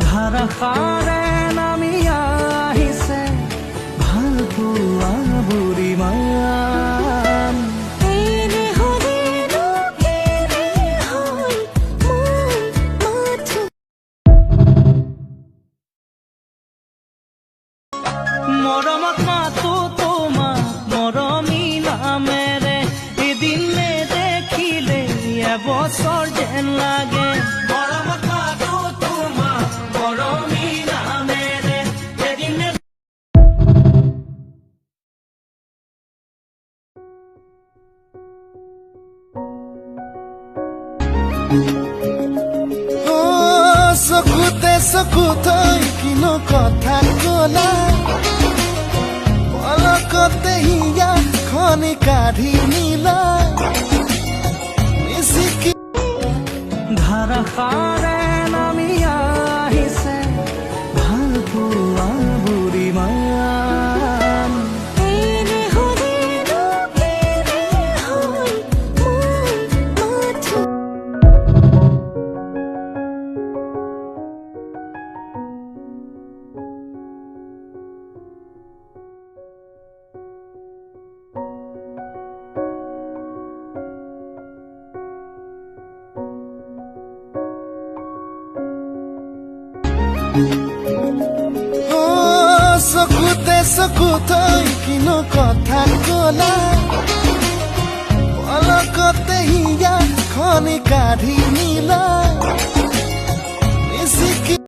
ধাৰাসাৰে নামি আহিছে ভালো পোৱা মোৰ মাথো মৰমত মাতো তোমাক মৰমী এদিন নেদেখিলে এবছৰ যেন লাগে চকুতে চকু থৈ কিনো কথা কলা। পলকতে হিয়া খনি কাঢ়ি নিলা মিচিকি চকুতে চকু থৈ কিনো কথা কলা পলকতে হিয়া খনি কাঢ়ি নিলা